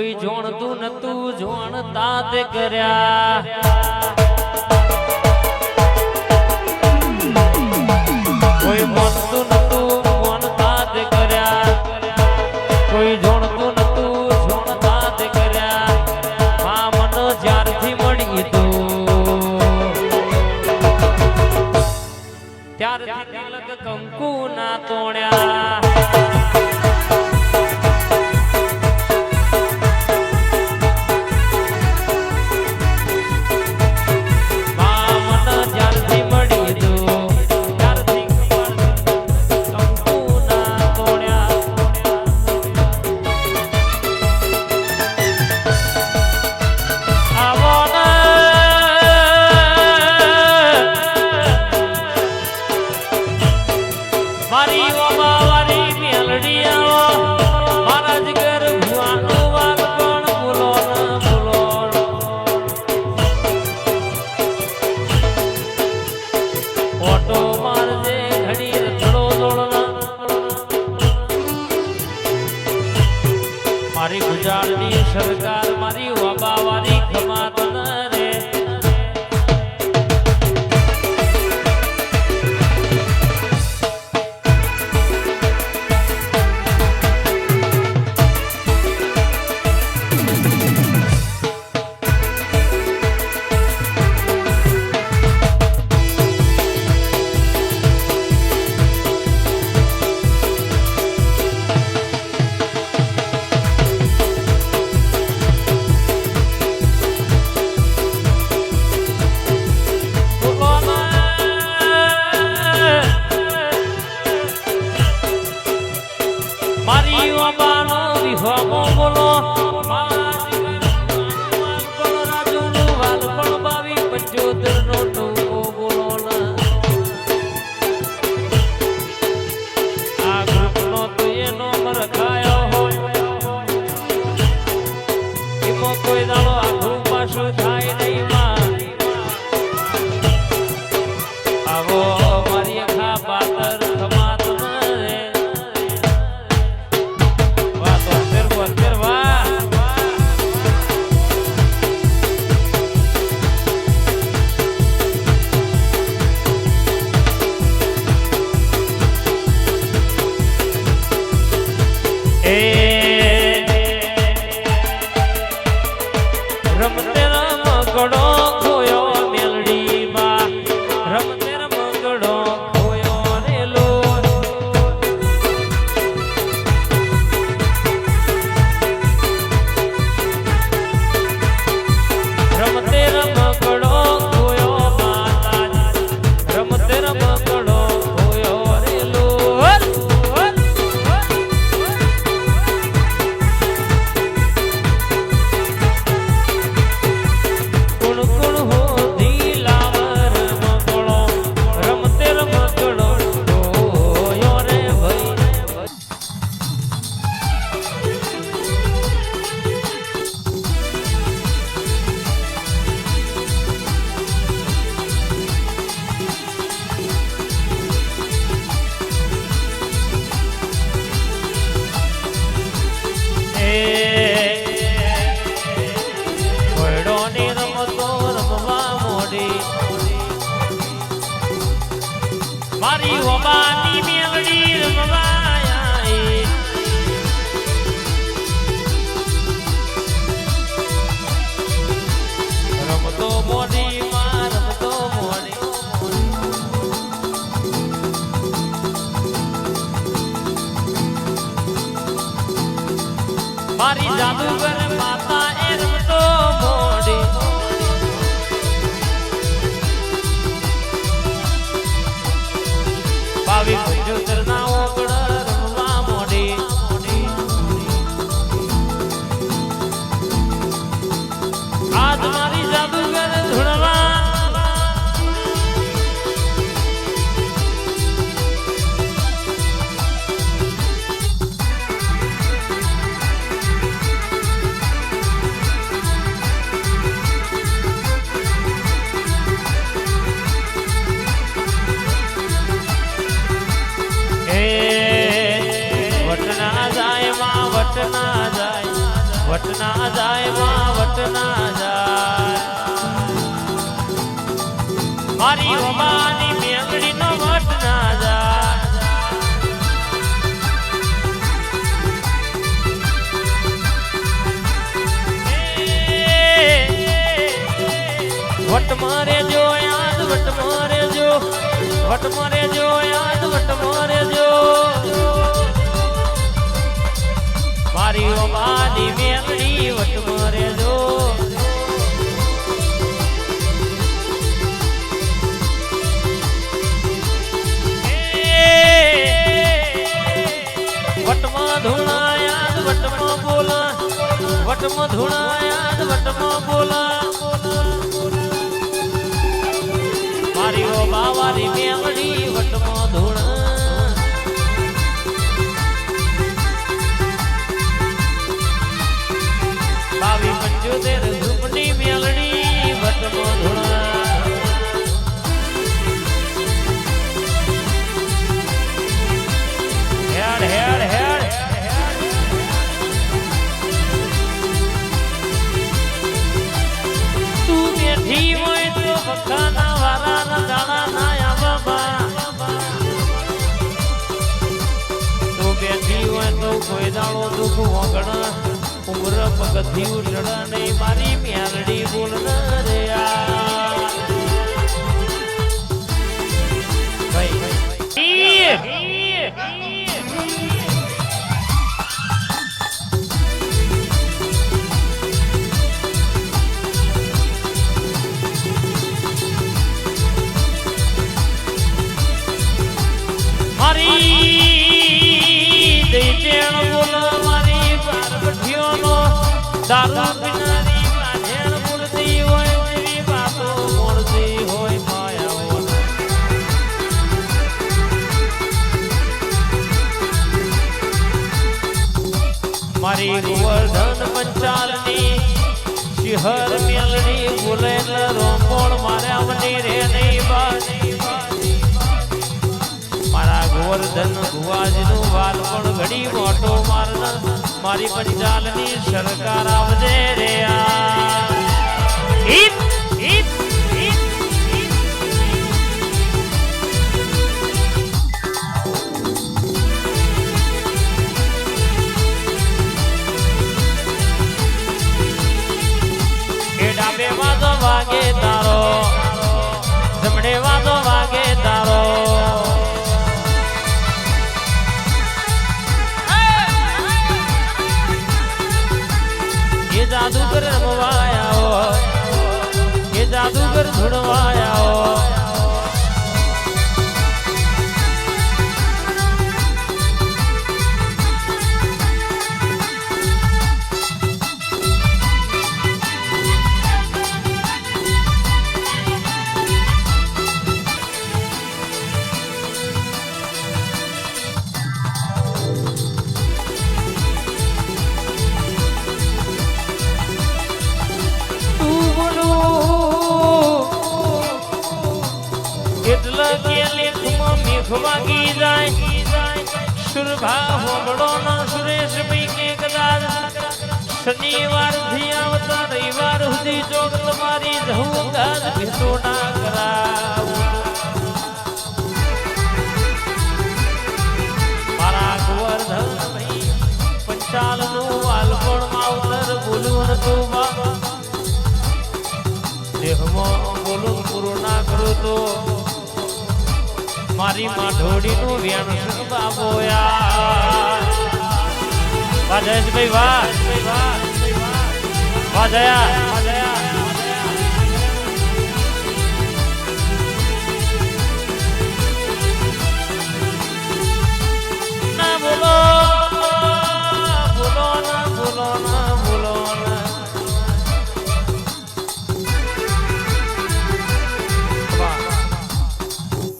કોઈ જોણતું નતું જોણતા તે કર્યા. como હોબાની મેલડી રમવાયા રમતો મોડી માં રમતો મોડી મારી જાદુગર વટના જાય, માં વટના જાય. મારી ઓબાની મેંગડી નો વટના જાય. વટ મારે જો, યાદ વટ મારે જો. વટ મારે જો, યાદ વટ મારે જો. મારી ઓ માની મેમડી વટ મારે જો. વટમાં ધૂણા યાદ વટમાં બોલા. વટમાં ધૂણા યાદ વટમાં બોલા. મારી ઓ બાવારી મેમડી વટમાં ધૂણા. કોઈ દાડો દુઃખ વગણ ઉમર પગથી ચડા નહીં મારી મ્યાલડી બોલ રે. દારૂ હોય એવી મારી ગોવર્ધન પંચાલની શિહર મેલની બોલેલ રોમોણ માર્યા મને રે નહીં બાજી. ગોવર્ધન ભુવાજીનું વાલ પણ ઘડી મોટો મારન મારી પંચાલની સરકાર આવજે રે આ. જાદુગર ધૂણવાયા મેઘ વાગી જાય. સુરભા હોબળો નો સુરેશ ભાઈ કે કદાચ. શનિવારથી આવતા રવિવાર સુધી જો તમારી જવું ગાજ ભીતો ના કરા મારા ગોવર્ધન ભાઈ પંચાલનું વાલપણ માવતર બોલું હતું બાબા દેહમાં બોલું પૂરું ના કરું તો મારી માઢોડીનું વેણ શું બાબો યાર વાહ જયેશભાઈ વાહ. વાહ જયા.